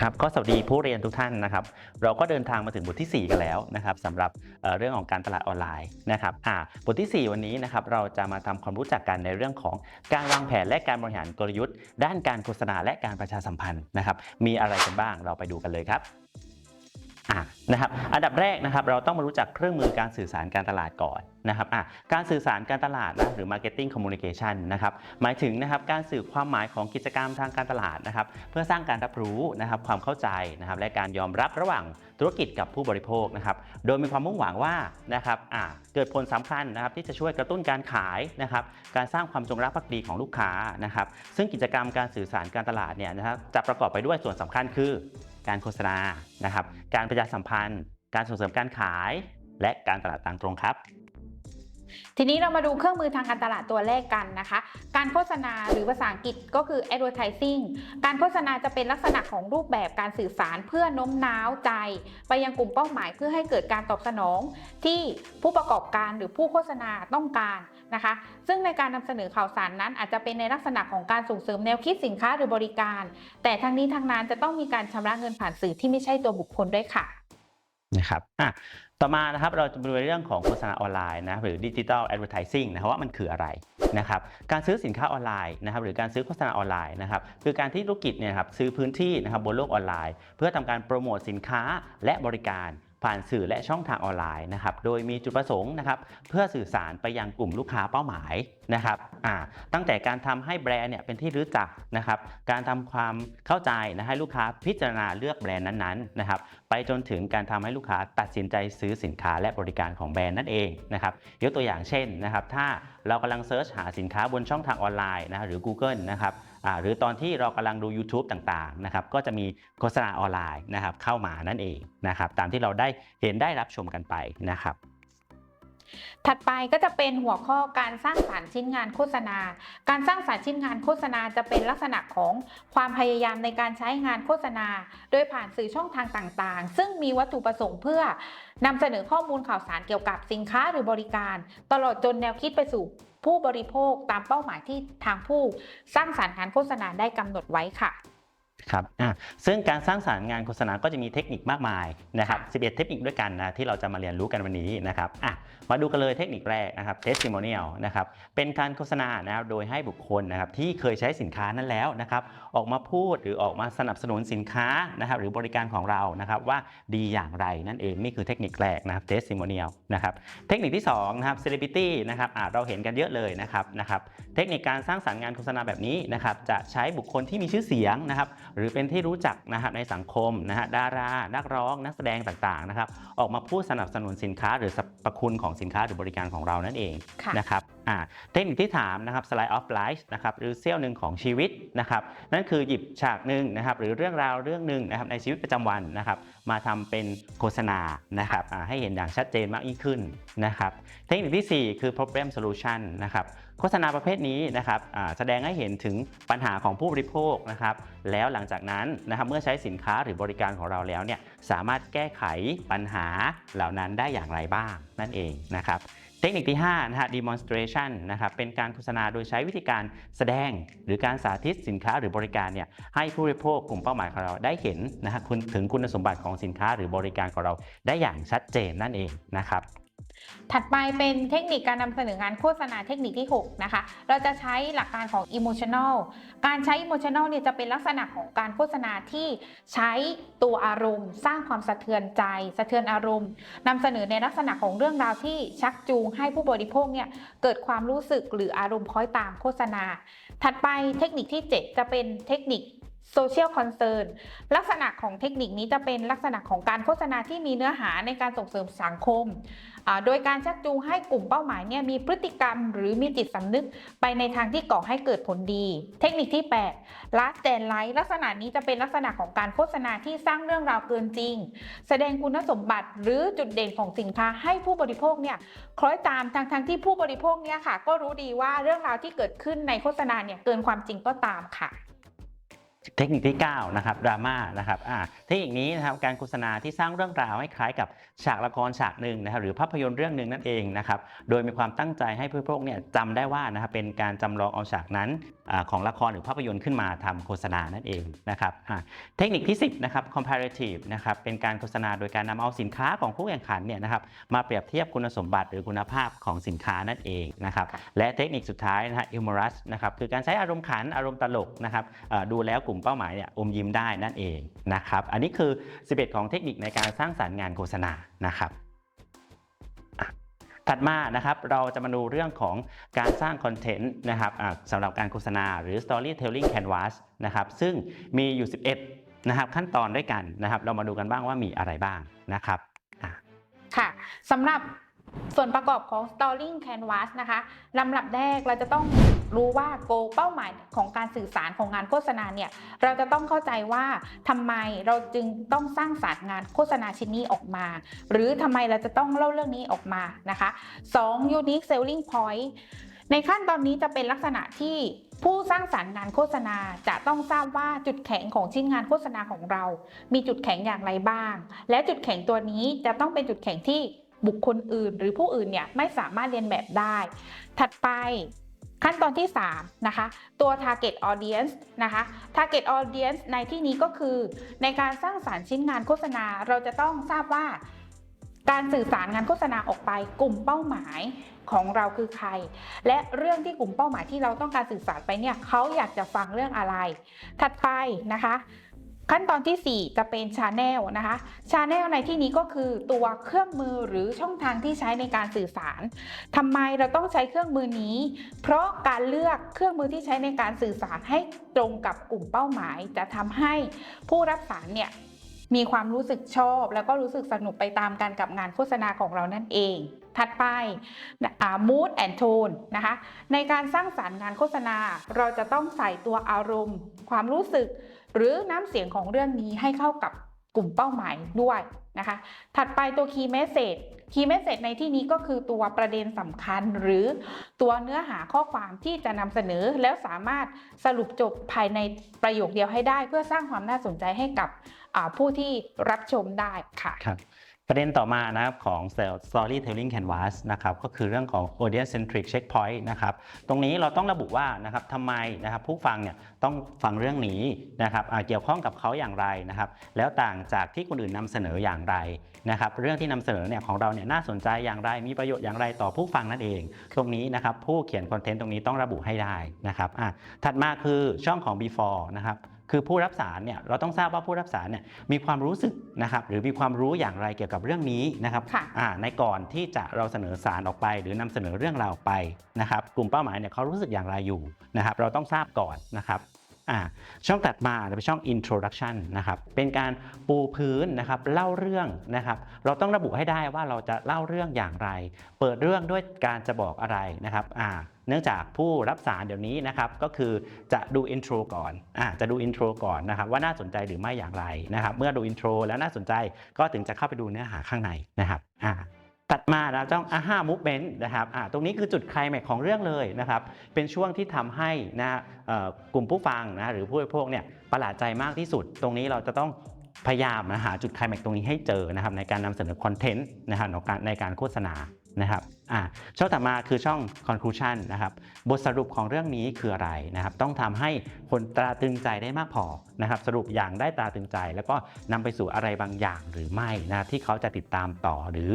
ครับก็สวัสดีผู้เรียนทุกท่านนะครับ เราก็เดินทางมาถึงบทที่ 4 กันแล้วนะครับสำหรับเรื่องของการตลาดออนไลน์นะครับอ่าบทที่ 4 วันนี้นะครับเราจะมาทำความรู้จักกันในเรื่องของการวางแผนและการบริหารกลยุทธ์ ด้านการโฆษณาและการประชาสัมพันธ์นะครับมีอะไรกันบ้างเราไปดูกันเลยครับ นะครับอันดับแรกนะครับเราต้องมารู้จักเครื่องมือการสื่อสารการตลาดก่อนนะครับอะการสื่อสารการตลาดนะหรือ marketing communication นะครับหมายถึงนะครับการสื่อความหมายของกิจกรรมทางการตลาดนะครับเพื่อสร้างการรับรู้นะครับความเข้าใจนะครับและการยอมรับระหว่างธุรกิจกับผู้บริโภคนะครับโดยมีความมุ่งหวังว่านะครับอ่าเกิดผลสำคัญนะครับที่จะช่วยกระตุ้นการขายนะครับการสร้างความจงรักภักดีของลูกค้านะครับซึ่งกิจกรรมการสื่อสารการตลาดเนี่ยนะครับจะประกอบไปด้วยส่วนสำคัญคือ การโฆษณานะครับ การประชาสัมพันธ์ การส่งเสริมการขาย และการตลาดทางตรงครับ ทีนี้เรามาดูเครื่องมือทางการตลาดตัวแรกกันนะคะ การโฆษณาหรือภาษาอังกฤษก็คือ advertising การโฆษณาจะเป็นลักษณะของรูปแบบการสื่อสารเพื่อโน้มน้าวใจ ไปยังกลุ่มเป้าหมายเพื่อให้เกิดการตอบสนอง ที่ผู้ประกอบการหรือผู้โฆษณาต้องการนะคะ ซึ่งในการนำเสนอข่าวสารนั้น อาจจะเป็นในลักษณะของการส่งเสริมแนวคิดสินค้าหรือบริการ แต่ทั้งนี้ทั้งนั้นจะต้องมีการชำระเงินผ่านสื่อที่ไม่ใช่ตัวบุคคลด้วยค่ะ นะครับอะต่อมานะครับเราจะมาดูเรื่องของโฆษณาออนไลน์นะหรือดิจิทัลแอดเวอร์ทิซิ่งนะครับว่ามันคืออะไรนะครับการซื้อสินค้าออนไลน์นะครับหรือการซื้อโฆษณาออนไลน์นะครับคือการที่ธุรกิจเนี่ยครับซื้อพื้นที่นะครับบนโลกออนไลน์ เพื่อทำการโปรโมทสินค้าและบริการ ผ่านสื่อและช่องทางออนไลน์นะครับ โดยมีจุดประสงค์นะครับเพื่อสื่อสารไปยังกลุ่มลูกค้าเป้าหมายนะครับอ่าตั้งแต่การทำให้แบรนด์เนี่ยเป็นที่รู้จักนะครับ การทำความเข้าใจนะให้ลูกค้าพิจารณาเลือกแบรนด์นั้นๆนะครับ ไปจนถึงการทำให้ลูกค้าตัดสินใจซื้อสินค้าและบริการของแบรนด์นั่นเองนะครับยกตัวอย่างเช่นนะครับ ถ้าเรากำลังเซิร์ชหาสินค้าบนช่องทางออนไลน์นะหรือ Google นะครับ หรือตอนที่เรากำลังดู YouTube ต่างๆนะครับก็จะมีโฆษณาออนไลน์นะครับเข้ามานั่นเองนะครับตามที่เราได้เห็นได้รับชมกันไปนะครับถัดไปก็จะเป็นหัวข้อการสร้างสารรค์ชิ้นงานโฆษณา การสร้างสารรค์ชิ้นงานโฆษณาจะเป็นลักษณะของความพยายามในการใช้งานโฆษณา โดยผ่านสื่อช่องทางต่างๆ ซึ่งมีวัตถุประสงค์เพื่อนำเสนอข้อมูลข่าวสารเกี่ยวกับสินค้าหรือบริการ ตลอดจนแนวคิดไปสู่ ผู้บริโภคตามเป้าหมายที่ทางผู้สร้างสารรค์การโฆษณาได้กำหนดไว้ค่ะ ครับอะซึ่งการสร้างสารรค์งานโฆษณาก็จะมีเทคนิคมากมายนะครับ11 เทคนิคด้วยกันนะที่เราจะมาเรียนรู้กันวันนี้นะครับอะมาดูกันเลยเทคนิคแรกนะครับ testimonial นะครับเป็นการโฆษณานะครับโดยให้บุคคลนะครับที่เคยใช้สินค้านั้นแล้วนะครับออกมาพูดหรือออกมาสนับสนุนสินค้านะครับหรือบริการของเรานะครับว่าดีอย่างไรนั่นเองนี่คือเทคนิคแรกนะครับ testimonial นะครับเทคนิคที่2นะครับ celebrity นะครับอะเราเห็นกันเยอะเลยนะครับนะครับเทคนิคการสร้างสรรค์งานโฆษณาแบบนี้นะครับจะใช้บุคคลที่มีชื่อเสียงนะครับหรือเป็นที่รู้จักนะครับในสังคมนะฮะดารา นักร้อง นักแสดงต่างๆนะครับออกมาพูดสนับสนุนสินค้า หรือสรรพคุณของสินค้าหรือบริการของเรานั่นเองค่ะนะครับอ่าเทคนิคที่ถามนะครับ slide of life นะครับหรือเซี่ยวหนึ่งของชีวิตนะครับนั่นคือหยิบฉากหนึ่งนะครับหรือเรื่องราวเรื่องหนึ่งนะครับในชีวิตประจำวันนะครับมาทำเป็นโฆษณานะครับอ่าให้เห็นอย่างชัดเจนมากยิ่งขึ้นนะครับเทคนิคที่ 4 คือ problem solution นะครับ โฆษณาประเภทนี้นะครับแสดงให้เห็นถึงปัญหาของผู้บริโภคนะครับ แล้วหลังจากนั้นนะครับเมื่อใช้สินค้าหรือบริการของเราแล้วเนี่ยสามารถแก้ไขปัญหาเหล่านั้นได้อย่างไรบ้างนั่นเองนะครับเทคนิคที่5นะฮะ demonstration นะครับ เป็นการโฆษณาโดยใช้วิธีการแสดงหรือการสาธิตสินค้าหรือบริการเนี่ยให้ผู้บริโภคกลุ่มเป้าหมายของเราได้เห็นนะฮะคุณถึงคุณสมบัติของสินค้าหรือบริการของเราได้อย่างชัดเจนนั่นเองนะครับ ถัดไปเป็นเทคนิคการนำเสนองานโฆษณาเทคนิคที่ 6 นะคะ เราจะใช้หลักการของ emotional การใช้ emotional เนี่ยจะเป็นลักษณะของการโฆษณาที่ใช้ตัวอารมณ์ สร้างความสะเทือนใจ สะเทือนอารมณ์นำเสนอในลักษณะของเรื่องราวที่ชักจูงให้ผู้บริโภคเนี่ยเกิดความรู้สึกหรืออารมณ์คล้อยตามโฆษณา ถัดไปเทคนิคที่ 7 จะเป็นเทคนิค social concern ลักษณะของเทคนิคนี้จะเป็นลักษณะของการโฆษณาที่มีเนื้อหาในการส่งเสริมสังคม โดยการชักจูงให้กลุ่มเป้าหมายเนี่ยมีพฤติกรรมหรือมีจิตสำนึกไปในทางที่ก่อให้เกิดผลดี เทคนิคที่ 8 last and light ลักษณะนี้จะเป็นลักษณะของการโฆษณาที่สร้างเรื่องราวเกินจริง แสดงคุณสมบัติหรือจุดเด่นของสินค้าให้ผู้บริโภคเนี่ยคล้อยตามทางทางที่ผู้บริโภคเนี่ยค่ะก็รู้ดีว่าเรื่องราวที่เกิดขึ้นในโฆษณาเนี่ยเกินความจริงก็ตามค่ะ เทคนิคที่9นะครับดราม่านะครับอ่าเทคนิคนี้นะครับการโฆษณาที่สร้างเรื่องราวให้คล้ายกับฉากละครฉากหนึ่งนะครับหรือภาพยนตร์เรื่องหนึ่งนั่นเองนะครับโดยมีความตั้งใจให้ผู้บริโภคเนี่ยจำได้ว่านะครับเป็นการจำลองเอาฉากนั้นอของละครหรือภาพยนตร์ขึ้นมาทำโฆษณานั่นเองนะครับอ่าเทคนิคที่ 10นะครับ comparative นะครับเป็นการโฆษณาโดยการนำเอาสินค้าของคู่แข่งขันเนี่ยนะครับมาเปรียบเทียบคุณสมบัติหรือคุณภาพของสินค้านั่นเองนะครับและเทคนิคสุดท้ายนะฮะ humorous นะครับคือการใช้อารมณ์ขันอารมณ์ตลกนะครับดูแล้วกลุ่มเป้าหมายเนี่ยอมยิ้มได้นั่นเองนะครับ อันนี้คือ 11 ของเทคนิคในการสร้างสรรค์งานโฆษณานะครับถัดมานะครับเราจะมาดูเรื่องของการสร้างคอนเทนต์นะครับสำหรับการโฆษณาหรือ storytelling canvas นะครับซึ่งมีอยู่ 11 นะครับขั้นตอนด้วยกันนะครับ เรามาดูกันบ้างว่ามีอะไรบ้างนะครับค่ะสำหรับ ส่วนประกอบของ Storing Canvas นะคะลำดับแรกเราจะต้องรู้ว่า goal เป้าหมายของการสื่อสารของงานโฆษณาเนี่ย เราจะต้องเข้าใจว่าทำไมเราจึงต้องสร้างสารรค์งานโฆษณาชิ้นนี้ออกมา หรือทำไมเราจะต้องเล่าเรื่องนี้ออกมานะคะ 2 Unique Selling Point ในขั้นตอนนี้จะเป็นลักษณะที่ผู้สร้างสารรค์งานโฆษณาจะต้องทราบว่าจุดแข็งของชิ้นงานโฆษณาของเรา มีจุดแข็งอย่างไรบ้าง และจุดแข็งตัวนี้จะต้องเป็นจุดแข็งที่ บุคคลอื่น หรือผู้อื่นเนี่ยไม่สามารถเรียนแบบได้ ถัดไปขั้นตอนที่ 3 นะคะ ตัว target audience นะคะ target audience ในที่นี้ก็คือ ในการสร้างสารรค์ชิ้นงานโฆษณาเราจะต้องทราบว่า การสื่อสารงานโฆษณาออกไปกลุ่มเป้าหมายของเราคือใคร และเรื่องที่กลุ่มเป้าหมายที่เราต้องการสื่อสารไปเนี่ยเขาอยากจะฟังเรื่องอะไร ถัดไปนะคะ ขั้นตอนที่ 4 จะเป็น Channel นะคะ Channel ในที่นี้ก็คือตัวเครื่องมือหรือช่องทางที่ใช้ในการสื่อสารทำไมเราต้องใช้เครื่องมือนี้ เพราะการเลือกเครื่องมือที่ใช้ในการสื่อสารให้ตรงกับกลุ่มเป้าหมาย จะทำให้ผู้รับสารเนี่ยมีความรู้สึกชอบ แล้วก็รู้สึกสนุกไปตามกันกับงานโฆษณาของเรานั่นเอง ถัดไปอา mood and tone นะคะในการสร้างสารรค์งานโฆษณา เราจะต้องใส่ตัวอารมณ์ ความรู้สึก หรือน้ำเสียงของเรื่องนี้ให้เข้ากับกลุ่มเป้าหมายด้วยนะคะ ถัดไปตัว key message key message ในที่นี้ก็คือตัวประเด็นสำคัญหรือตัวเนื้อหาข้อความที่จะนำเสนอแล้วสามารถสรุปจบภายในประโยคเดียวให้ได้ เพื่อสร้างความน่าสนใจให้กับผู้ที่รับชมได้ค่ะครับ ประเด็นต่อมานะครับของ storytelling canvas นะครับก็คือเรื่องของ audience centric checkpoint นะครับตรงนี้เราต้องระบุว่านะครับทำไมนะครับผู้ฟังเนี่ยต้องฟังเรื่องนี้นะครับเกี่ยวข้องกับเขาอย่างไรนะครับแล้วต่างจากที่คนอื่นนำเสนออย่างไรนะครับเรื่องที่นำเสนอเนี่ยของเราเนี่ยน่าสนใจอย่างไร มีประโยชน์อย่างไรต่อผู้ฟังนั่นเอง ตรงนี้นะครับผู้เขียนคอนเทนต์ตรงนี้ต้องระบุให้ได้นะครับอะถัดมาคือช่องของ before นะครับ คือผู้รับสารเนี่ยเราต้องทราบว่าผู้รับสารเนี่ยมีความรู้สึกนะครับหรือมีความรู้อย่างไรเกี่ยวกับเรื่องนี้นะครับค่ะอ่าในก่อนที่จะเราเสนอสารออกไป หรือนำเสนอเรื่องราวไปนะครับ กลุ่มเป้าหมายเนี่ยเขารู้สึกอย่างไรอยู่นะครับ เราต้องทราบก่อนนะครับอ่าช่องตัดมาจะเป็นช่อง introduction นะครับเป็นการปูพื้นนะครับเล่าเรื่องนะครับเราต้องระบุให้ได้ว่าเราจะเล่าเรื่องอย่างไร เปิดเรื่องด้วยการจะบอกอะไรนะครับอ่า เนื่องจากผู้รับสารเดี๋ยวนี้นะครับก็คือจะดูอินโทรก่อนอ่าจะดูอินโทรก่อนนะครับว่าน่าสนใจหรือไม่อย่างไรนะครับเมื่อดูอินโทรแล้วน่าสนใจก็ถึงจะเข้าไปดูเนื้อหาข้างในนะครับอ่าตัดมาเราต้องอาห้ามูฟเมนต์นะครับอ่าตรงนี้คือจุดไคลแม็กของเรื่องเลยนะครับ เป็นช่วงที่ทำให้นะกลุ่มผู้ฟังนะหรือผู้บริโภคเนี่ยประหลาดใจมากที่สุด ตรงนี้เราจะต้องพยายามนะหาจุดไคลแม็กตรงนี้ให้เจอนะครับในการนำเสนอคอนเทนต์นะครับในการโฆษณา นะครับอ่าช่องต่อมาคือช่อง conclusion นะครับบทสรุปของเรื่องนี้คืออะไรนะครับต้องทำให้คนตราตึงใจได้มากพอนะครับสรุปอย่างได้ตราตึงใจ แล้วก็นำไปสู่อะไรบางอย่างหรือไม่นะที่เขาจะติดตามต่อหรือ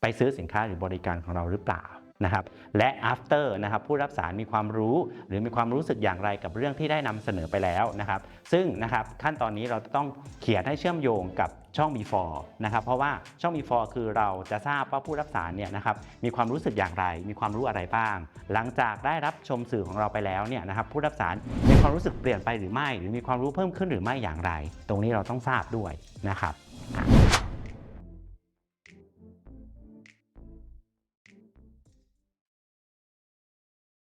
ไปซื้อสินค้าหรือบริการของเราหรือเปล่า นะครับและ after นะครับผู้รับสารมีความรู้ หรือมีความรู้สึกอย่างไรกับเรื่องที่ได้นำเสนอไปแล้วนะครับซึ่งนะครับขั้นตอนนี้เราต้องเขียนให้เชื่อมโยงกับช่อง before นะครับเพราะว่าช่อง before คือเราจะทราบว่าผู้รับสารเนี่ยนะครับมีความรู้สึกอย่างไร มีความรู้อะไรบ้าง หลังจากได้รับชมสื่อของเราไปแล้วเนี่ยนะครับผู้รับสารมีความรู้สึกเปลี่ยนไปหรือไม่ หรือมีความรู้เพิ่มขึ้นหรือไม่อย่างไร ตรงนี้เราต้องทราบด้วยนะครับ